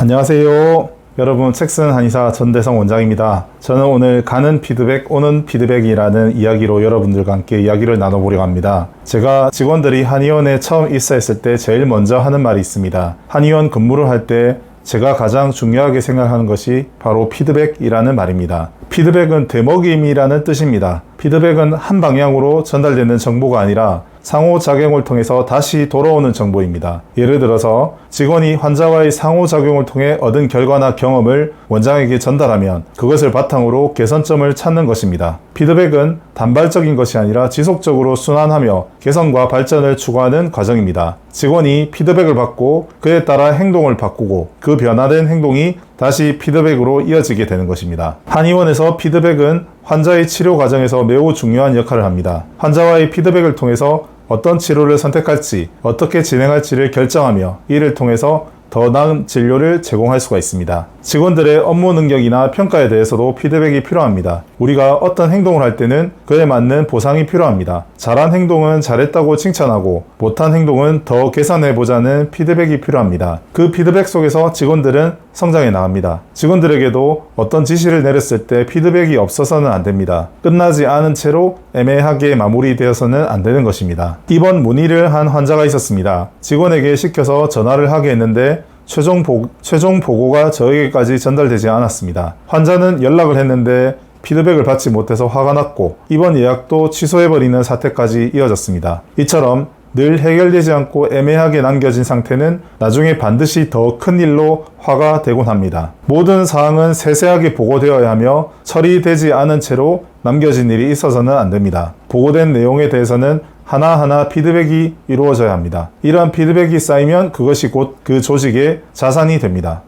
안녕하세요. 여러분 책쓴 한의사 전대성 원장입니다. 저는 오늘 가는 피드백, 오는 피드백이라는 이야기로 여러분들과 함께 이야기를 나눠보려고 합니다. 제가 직원들이 한의원에 처음 입사했을 때 제일 먼저 하는 말이 있습니다. 한의원 근무를 할 때 제가 가장 중요하게 생각하는 것이 바로 피드백이라는 말입니다. 피드백은 되먹임이라는 뜻입니다. 피드백은 한 방향으로 전달되는 정보가 아니라 상호작용을 통해서 다시 돌아오는 정보입니다. 예를 들어서 직원이 환자와의 상호작용을 통해 얻은 결과나 경험을 원장에게 전달하면 그것을 바탕으로 개선점을 찾는 것입니다. 피드백은 단발적인 것이 아니라 지속적으로 순환하며 개선과 발전을 추구하는 과정입니다. 직원이 피드백을 받고 그에 따라 행동을 바꾸고 그 변화된 행동이 다시 피드백으로 이어지게 되는 것입니다. 한의원에서 피드백은 환자의 치료 과정에서 매우 중요한 역할을 합니다. 환자와의 피드백을 통해서 어떤 치료를 선택할지, 어떻게 진행할지를 결정하며 이를 통해서 더 나은 진료를 제공할 수가 있습니다. 직원들의 업무 능력이나 평가에 대해서도 피드백이 필요합니다. 우리가 어떤 행동을 할 때는 그에 맞는 보상이 필요합니다. 잘한 행동은 잘했다고 칭찬하고 못한 행동은 더 개선해 보자는 피드백이 필요합니다. 그 피드백 속에서 직원들은 성장해 나갑니다. 직원들에게도 어떤 지시를 내렸을 때 피드백이 없어서는 안 됩니다. 끝나지 않은 채로 애매하게 마무리되어서는 안 되는 것입니다. 이번 문의를 한 환자가 있었습니다. 직원에게 시켜서 전화를 하게 했는데 최종, 보, 최종 보고가 저에게까지 전달되지 않았습니다. 환자는 연락을 했는데 피드백을 받지 못해서 화가 났고 이번 예약도 취소해버리는 사태까지 이어졌습니다. 이처럼 늘 해결되지 않고 애매하게 남겨진 상태는 나중에 반드시 더 큰 일로 화가 되곤 합니다. 모든 사항은 세세하게 보고되어야 하며 처리되지 않은 채로 남겨진 일이 있어서는 안 됩니다. 보고된 내용에 대해서는 하나하나 피드백이 이루어져야 합니다. 이러한 피드백이 쌓이면 그것이 곧 그 조직의 자산이 됩니다.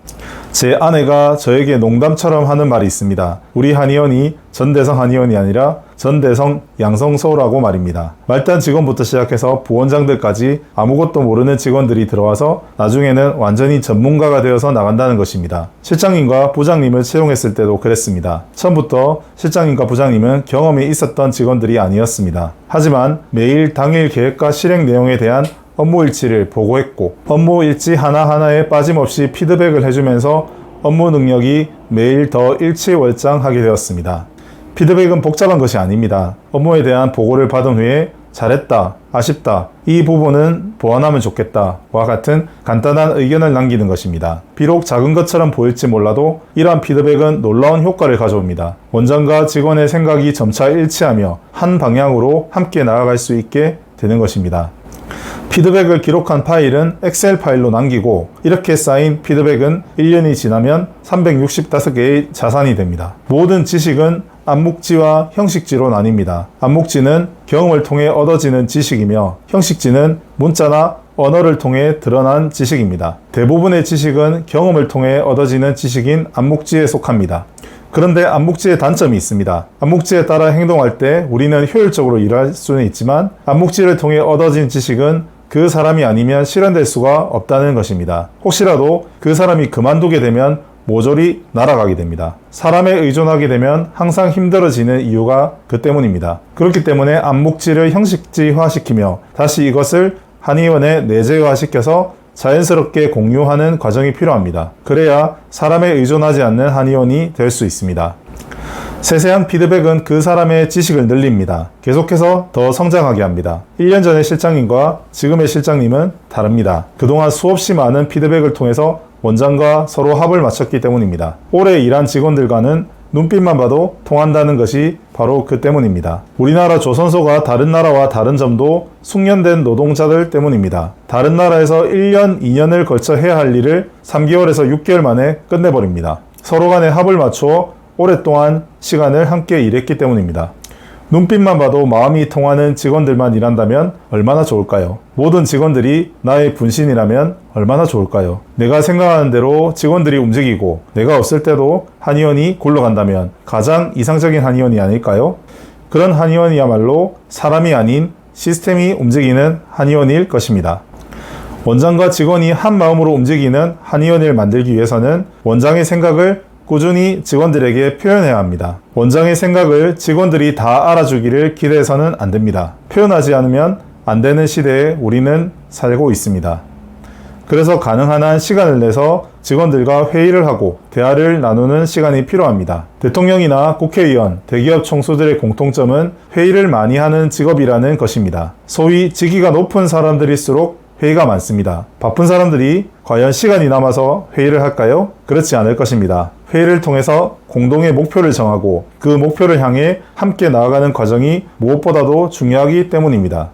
제 아내가 저에게 농담처럼 하는 말이 있습니다. 우리 한의원이 전대성 한의원이 아니라 전대성 양성소라고 말입니다. 말단 직원부터 시작해서 부원장들까지 아무것도 모르는 직원들이 들어와서 나중에는 완전히 전문가가 되어서 나간다는 것입니다. 실장님과 부장님을 채용했을 때도 그랬습니다. 처음부터 실장님과 부장님은 경험이 있었던 직원들이 아니었습니다. 하지만 매일 당일 계획과 실행 내용에 대한 업무 일지를 보고했고 업무 일지 하나하나에 빠짐없이 피드백을 해주면서 업무 능력이 매일 더 일치월장하게 되었습니다. 피드백은 복잡한 것이 아닙니다. 업무에 대한 보고를 받은 후에 잘했다, 아쉽다, 이 부분은 보완하면 좋겠다, 와 같은 간단한 의견을 남기는 것입니다. 비록 작은 것처럼 보일지 몰라도 이러한 피드백은 놀라운 효과를 가져옵니다. 원장과 직원의 생각이 점차 일치하며 한 방향으로 함께 나아갈 수 있게 되는 것입니다. 피드백을 기록한 파일은 엑셀 파일로 남기고 이렇게 쌓인 피드백은 1년이 지나면 365개의 자산이 됩니다. 모든 지식은 암묵지와 형식지로 나뉩니다. 암묵지는 경험을 통해 얻어지는 지식이며 형식지는 문자나 언어를 통해 드러난 지식입니다. 대부분의 지식은 경험을 통해 얻어지는 지식인 암묵지에 속합니다. 그런데 암묵지의 단점이 있습니다. 암묵지에 따라 행동할 때 우리는 효율적으로 일할 수는 있지만 암묵지를 통해 얻어진 지식은 그 사람이 아니면 실현될 수가 없다는 것입니다. 혹시라도 그 사람이 그만두게 되면 모조리 날아가게 됩니다. 사람에 의존하게 되면 항상 힘들어지는 이유가 그 때문입니다. 그렇기 때문에 암묵지를 형식지화시키며 다시 이것을 한의원에 내재화시켜서 자연스럽게 공유하는 과정이 필요합니다. 그래야 사람에 의존하지 않는 한의원이 될 수 있습니다. 세세한 피드백은 그 사람의 지식을 늘립니다. 계속해서 더 성장하게 합니다. 1년 전의 실장님과 지금의 실장님은 다릅니다. 그동안 수없이 많은 피드백을 통해서 원장과 서로 합을 맞췄기 때문입니다. 오래 일한 직원들과는 눈빛만 봐도 통한다는 것이 바로 그 때문입니다. 우리나라 조선소가 다른 나라와 다른 점도 숙련된 노동자들 때문입니다. 다른 나라에서 1년, 2년을 걸쳐 해야 할 일을 3개월에서 6개월 만에 끝내버립니다. 서로 간에 합을 맞추어 오랫동안 시간을 함께 일했기 때문입니다. 눈빛만 봐도 마음이 통하는 직원들만 일한다면 얼마나 좋을까요? 모든 직원들이 나의 분신이라면 얼마나 좋을까요? 내가 생각하는 대로 직원들이 움직이고 내가 없을 때도 한의원이 굴러간다면 가장 이상적인 한의원이 아닐까요? 그런 한의원이야말로 사람이 아닌 시스템이 움직이는 한의원일 것입니다. 원장과 직원이 한 마음으로 움직이는 한의원을 만들기 위해서는 원장의 생각을 꾸준히 직원들에게 표현해야 합니다. 원장의 생각을 직원들이 다 알아주기를 기대해서는 안 됩니다. 표현하지 않으면 안 되는 시대에 우리는 살고 있습니다. 그래서 가능한 한 시간을 내서 직원들과 회의를 하고 대화를 나누는 시간이 필요합니다. 대통령이나 국회의원, 대기업 총수들의 공통점은 회의를 많이 하는 직업이라는 것입니다. 소위 직위가 높은 사람들일수록 회의가 많습니다. 바쁜 사람들이 과연 시간이 남아서 회의를 할까요? 그렇지 않을 것입니다. 회의를 통해서 공동의 목표를 정하고 그 목표를 향해 함께 나아가는 과정이 무엇보다도 중요하기 때문입니다.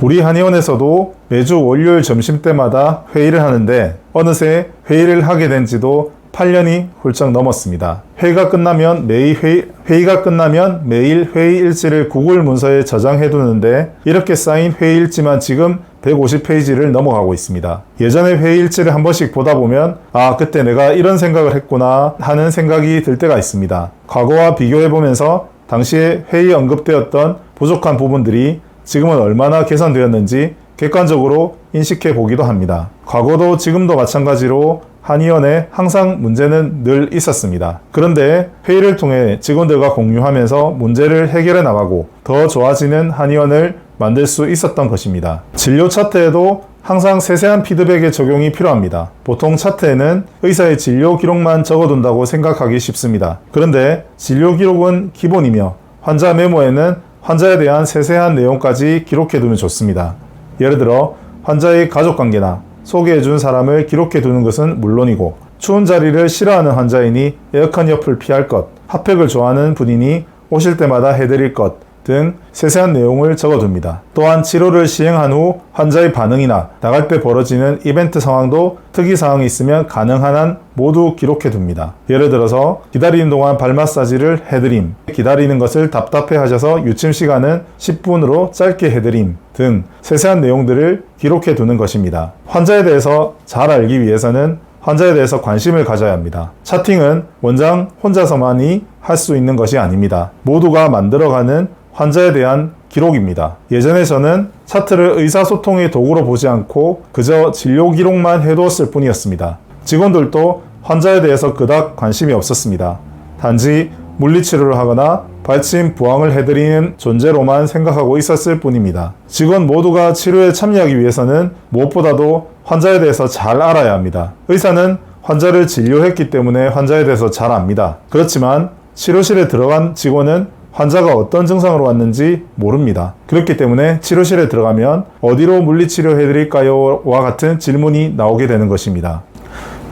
우리 한의원에서도 매주 월요일 점심 때마다 회의를 하는데 어느새 회의를 하게 된 지도 8년이 훌쩍 넘었습니다. 회의가 끝나면 매일 회의, 회의가 끝나면 매일 회의 일지를 구글 문서에 저장해 두는데 이렇게 쌓인 회의 일지만 지금 150페이지를 넘어가고 있습니다. 예전에 회의 일지를 한 번씩 보다 보면 아 그때 내가 이런 생각을 했구나 하는 생각이 들 때가 있습니다. 과거와 비교해 보면서 당시에 회의 언급되었던 부족한 부분들이 지금은 얼마나 개선되었는지 객관적으로 인식해 보기도 합니다. 과거도 지금도 마찬가지로 한의원에 항상 문제는 늘 있었습니다. 그런데 회의를 통해 직원들과 공유하면서 문제를 해결해 나가고 더 좋아지는 한의원을 만들 수 있었던 것입니다. 진료 차트에도 항상 세세한 피드백의 적용이 필요합니다. 보통 차트에는 의사의 진료 기록만 적어둔다고 생각하기 쉽습니다. 그런데 진료 기록은 기본이며 환자 메모에는 환자에 대한 세세한 내용까지 기록해두면 좋습니다. 예를 들어 환자의 가족 관계나 소개해준 사람을 기록해 두는 것은 물론이고 추운 자리를 싫어하는 환자이니 에어컨 옆을 피할 것, 핫팩을 좋아하는 분이니 오실 때마다 해드릴 것, 등 세세한 내용을 적어둡니다. 또한 치료를 시행한 후 환자의 반응이나 나갈 때 벌어지는 이벤트 상황도 특이 사항이 있으면 가능한 한 모두 기록해 둡니다. 예를 들어서 기다리는 동안 발 마사지를 해드림, 기다리는 것을 답답해 하셔서 유침 시간은 10분으로 짧게 해드림 등 세세한 내용들을 기록해 두는 것입니다. 환자에 대해서 잘 알기 위해서는 환자에 대해서 관심을 가져야 합니다. 차팅은 원장 혼자서만이 할 수 있는 것이 아닙니다. 모두가 만들어가는 환자에 대한 기록입니다. 예전에 는 차트를 의사소통의 도구로 보지 않고 그저 진료 기록만 해두었을 뿐이었습니다. 직원들도 환자에 대해서 그닥 관심이 없었습니다. 단지 물리치료를 하거나 발침 부항을 해드리는 존재로만 생각하고 있었을 뿐입니다. 직원 모두가 치료에 참여하기 위해서는 무엇보다도 환자에 대해서 잘 알아야 합니다. 의사는 환자를 진료했기 때문에 환자에 대해서 잘 압니다. 그렇지만 치료실에 들어간 직원은 환자가 어떤 증상으로 왔는지 모릅니다. 그렇기 때문에 치료실에 들어가면 어디로 물리치료 해드릴까요? 와 같은 질문이 나오게 되는 것입니다.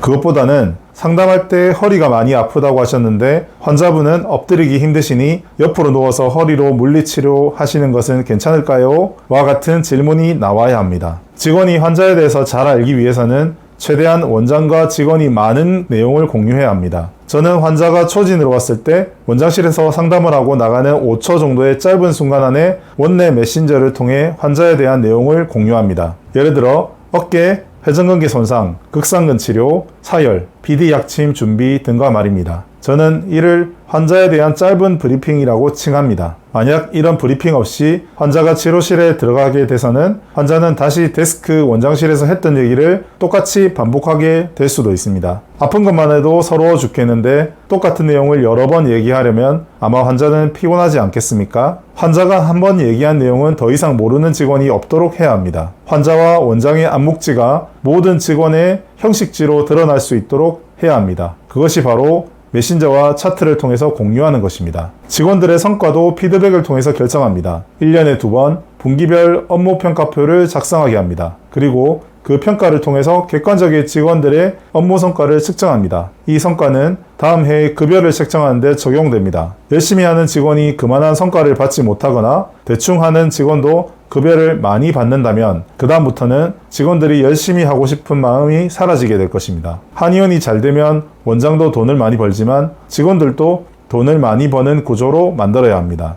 그것보다는 상담할 때 허리가 많이 아프다고 하셨는데 환자분은 엎드리기 힘드시니 옆으로 누워서 허리로 물리치료 하시는 것은 괜찮을까요? 와 같은 질문이 나와야 합니다. 직원이 환자에 대해서 잘 알기 위해서는 최대한 원장과 직원이 많은 내용을 공유해야 합니다. 저는 환자가 초진으로 왔을 때 원장실에서 상담을 하고 나가는 5초 정도의 짧은 순간 안에 원내 메신저를 통해 환자에 대한 내용을 공유합니다. 예를 들어 어깨, 회전근개 손상, 극상근 치료, 사열, 비디 약침 준비 등과 말입니다. 저는 이를 환자에 대한 짧은 브리핑이라고 칭합니다. 만약 이런 브리핑 없이 환자가 치료실에 들어가게 돼서는 환자는 다시 데스크 원장실에서 했던 얘기를 똑같이 반복하게 될 수도 있습니다. 아픈 것만 해도 서러워 죽겠는데 똑같은 내용을 여러 번 얘기하려면 아마 환자는 피곤하지 않겠습니까? 환자가 한 번 얘기한 내용은 더 이상 모르는 직원이 없도록 해야 합니다. 환자와 원장의 암묵지가 모든 직원의 형식지로 드러날 수 있도록 해야 합니다. 그것이 바로 메신저와 차트를 통해서 공유하는 것입니다. 직원들의 성과도 피드백을 통해서 결정합니다. 1년에 두 번 분기별 업무 평가표를 작성하게 합니다. 그리고 그 평가를 통해서 객관적인 직원들의 업무 성과를 측정합니다. 이 성과는 다음 해에 급여를 책정하는 데 적용됩니다. 열심히 하는 직원이 그만한 성과를 받지 못하거나 대충 하는 직원도 급여를 많이 받는다면 그다음부터는 직원들이 열심히 하고 싶은 마음이 사라지게 될 것입니다. 한의원이 잘 되면 원장도 돈을 많이 벌지만 직원들도 돈을 많이 버는 구조로 만들어야 합니다.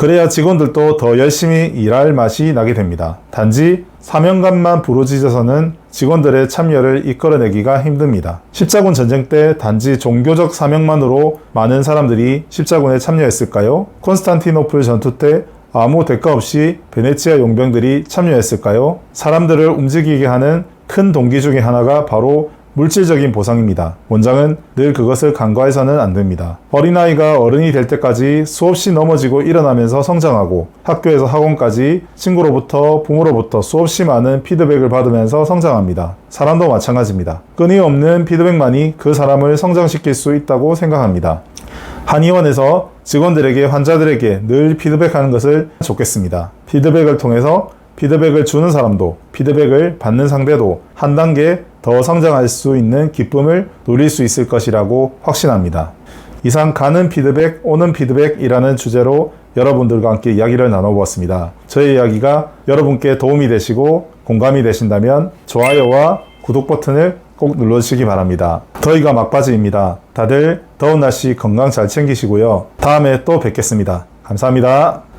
그래야 직원들도 더 열심히 일할 맛이 나게 됩니다. 단지 사명감만 부러지져서는 직원들의 참여를 이끌어내기가 힘듭니다. 십자군 전쟁 때 단지 종교적 사명만으로 많은 사람들이 십자군에 참여했을까요? 콘스탄티노플 전투 때 아무 대가 없이 베네치아 용병들이 참여했을까요? 사람들을 움직이게 하는 큰 동기 중에 하나가 바로 물질적인 보상입니다. 원장은 늘 그것을 간과해서는 안 됩니다. 어린아이가 어른이 될 때까지 수없이 넘어지고 일어나면서 성장하고 학교에서 학원까지 친구로부터 부모로부터 수없이 많은 피드백을 받으면서 성장합니다. 사람도 마찬가지입니다. 끊임없는 피드백만이 그 사람을 성장시킬 수 있다고 생각합니다. 한의원에서 직원들에게 환자들에게 늘 피드백하는 것을 좋겠습니다. 피드백을 통해서 피드백을 주는 사람도 피드백을 받는 상대도 한 단계 더 성장할 수 있는 기쁨을 누릴 수 있을 것이라고 확신합니다. 이상 가는 피드백, 오는 피드백이라는 주제로 여러분들과 함께 이야기를 나눠보았습니다. 저의 이야기가 여러분께 도움이 되시고 공감이 되신다면 좋아요와 구독 버튼을 꼭 눌러주시기 바랍니다. 더위가 막바지입니다. 다들 더운 날씨 건강 잘 챙기시고요. 다음에 또 뵙겠습니다. 감사합니다.